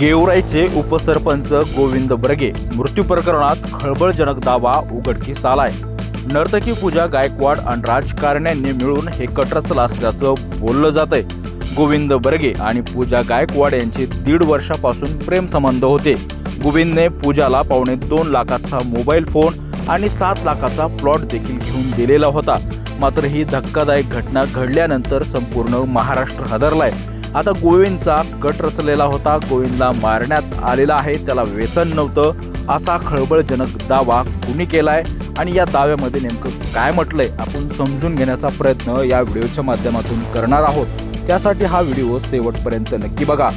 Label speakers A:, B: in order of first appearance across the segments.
A: गेवराईचे उपसरपंच गोविंद बर्गे मृत्यू प्रकरणात खळबळजनक दावा उघडकीस आलाय. नर्तकी पूजा गायकवाड आणि राजकारण्यांनी मिळून हे कट रचलं असल्याचं बोललं जात आहे गोविंद बर्गे आणि पूजा गायकवाड यांचे दीड वर्षापासून प्रेमसंबंध होते. गोविंदने पूजाला पावणे दोन लाखाचा मोबाईल फोन आणि सात लाखाचा प्लॉट देखील घेऊन दिलेला होता. मात्र ही धक्कादायक घटना घडल्यानंतर संपूर्ण महाराष्ट्र हादरलाय. आता गोविंदचा कट रचलेला होता. गोविंदला मारण्यात आलेला आहे. त्याला व्यसन नव्हतं. असा खळबळजनक दावा कुणी केलाय? आणि या दाव्यामध्ये नेमकं काय म्हटलंय? आपण समजून घेण्याचा प्रयत्न या व्हिडिओच्या माध्यमातून करणार आहोत. त्यासाठी हा व्हिडिओ शेवटपर्यंत नक्की बघा.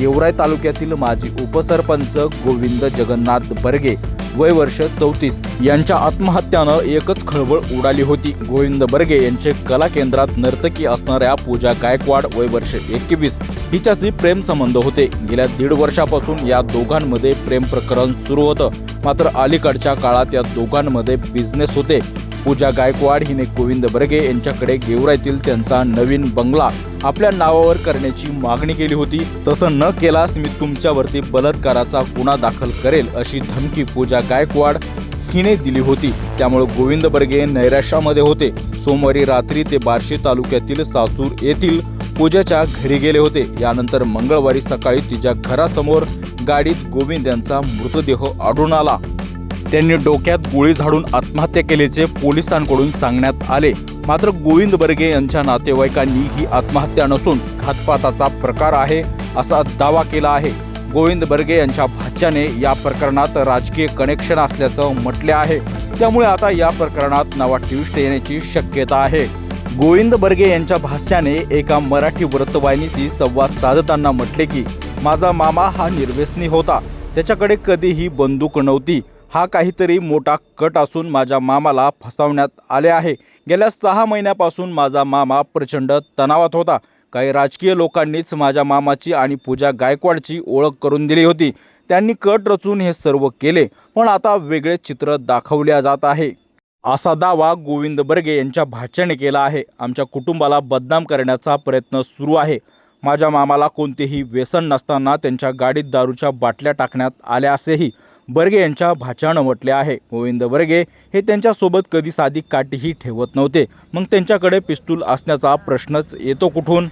A: गेवराई तालुक्यातील माजी उपसरपंच गोविंद जगन्नाथ बर्गे वय वर्ष चौतीस यांच्या आत्महत्यानं एकच खळबळ उडाली होती. गोविंद बर्गे यांचे कला केंद्रात नर्तकी असणाऱ्या पूजा गायकवाड वय वर्ष एकवीस हिच्याशी प्रेम संबंध होते. गेल्या दीड वर्षापासून या दोघांमध्ये प्रेम प्रकरण सुरू होतं. मात्र अलीकडच्या काळात या दोघांमध्ये बिझनेस होते. पूजा गायकवाड हिने गोविंद बर्गे यांच्याकडे गेवराईतील त्यांचा नवीन बंगला आपल्या नावावर करण्याची मागणी केली होती. तसं न केल्यास मी तुमच्यावरती बलात्काराचा गुन्हा दाखल करेल अशी धमकी पूजा गायकवाड हिने दिली होती. त्यामुळे गोविंद बर्गे नैराश्यामध्ये होते. सोमवारी रात्री ते बार्शी तालुक्यातील सासूर येथील पूजाच्या घरी गेले होते. यानंतर मंगळवारी सकाळी तिच्या घरासमोर गाडीत गोविंद यांचा मृतदेह आढळून आला. त्यांनी डोक्यात गोळी झाडून आत्महत्या केल्याचे पोलिसांकडून सांगण्यात आले. मात्र गोविंद बर्गे यांच्या नातेवाईकांनी ही आत्महत्या नसून घातपाताचा प्रकार आहे असा दावा केला आहे. गोविंद बर्गे यांच्या भाच्याने या प्रकरणात राजकीय कनेक्शन असल्याचं म्हटले आहे. त्यामुळे आता या प्रकरणात नवा ट्विस्ट येण्याची शक्यता आहे. गोविंद बर्गे यांच्या भाष्याने एका मराठी वृत्तवाहिनीशी संवाद साधताना म्हटले की माझा मामा हा निर्व्यसनी होता. त्याच्याकडे कधीही बंदूक नव्हती. हा काहीतरी मोठा कट असून माझ्या मामाला फसवण्यात आले आहे. गेल्या सहा महिन्यापासून माझा मामा प्रचंड तणावात होता. काही राजकीय लोकांनीच माझ्या मामाची आणि पूजा गायकवाडची ओळख करून दिली होती. त्यांनी कट रचून हे सर्व केले पण आता वेगळे चित्र दाखवल्या जात आहे. असा दावा गोविंद बर्गे यांच्या भाच्याने केला आहे. आमच्या कुटुंबाला बदनाम करण्याचा प्रयत्न सुरू आहे. माझ्या मामाला कोणतेही व्यसन नसताना त्यांच्या गाडीत दारूच्या बाटल्या टाकण्यात आल्या असेही. बर्गे यांच्या भाच्यानं म्हटले आहे. गोविंद बर्गे हे त्यांच्यासोबत कधी साधी काठीही ठेवत नव्हते. मग त्यांच्याकडे पिस्तूल असण्याचा प्रश्नच येतो कुठून?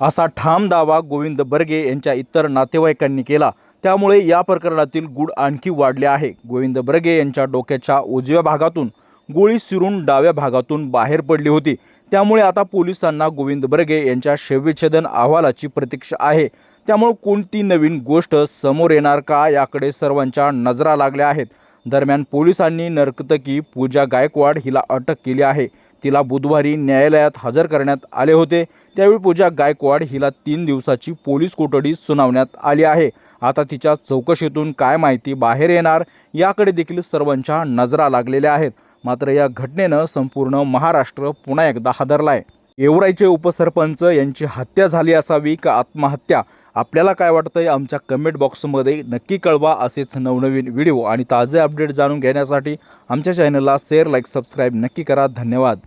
A: असा ठाम दावा गोविंद बर्गे यांच्या इतर नातेवाईकांनी केला. त्यामुळे या प्रकरणातील गूढ आणखी वाढले आहे. गोविंद बर्गे यांच्या डोक्याच्या उजव्या भागातून गोळी शिरून डाव्या भागातून बाहेर पडली होती. त्यामुळे आता पोलिसांना गोविंद बर्गे यांच्या शवविच्छेदन अहवालाची प्रतीक्षा आहे. त्यामुळं कोणती नवीन गोष्ट समोर येणार का याकडे सर्वांच्या नजरा लागल्या आहेत. दरम्यान पोलिसांनी नर्तकी पूजा गायकवाड हिला अटक केली आहे. तिला बुधवारी न्यायालयात हजर करण्यात आले होते. त्यावेळी पूजा गायकवाड हिला तीन दिवसाची पोलीस कोठडी सुनावण्यात आली आहे. आता तिच्या चौकशीतून काय माहिती बाहेर येणार याकडे देखील सर्वांच्या नजरा लागलेल्या आहेत. मात्र या घटनेनं संपूर्ण महाराष्ट्र पुन्हा एकदा हादरला आहे गेवराईचे उपसरपंच यांची हत्या झाली असावी का आत्महत्या? आपल्याला काय वाटतं आहे आमच्या कमेंट बॉक्समध्ये नक्की कळवा असेच नवनवीन व्हिडिओ आणि ताजे अपडेट जाणून घेण्यासाठी आमच्या चॅनलला शेअर लाईक सबस्क्राईब नक्की करा. धन्यवाद.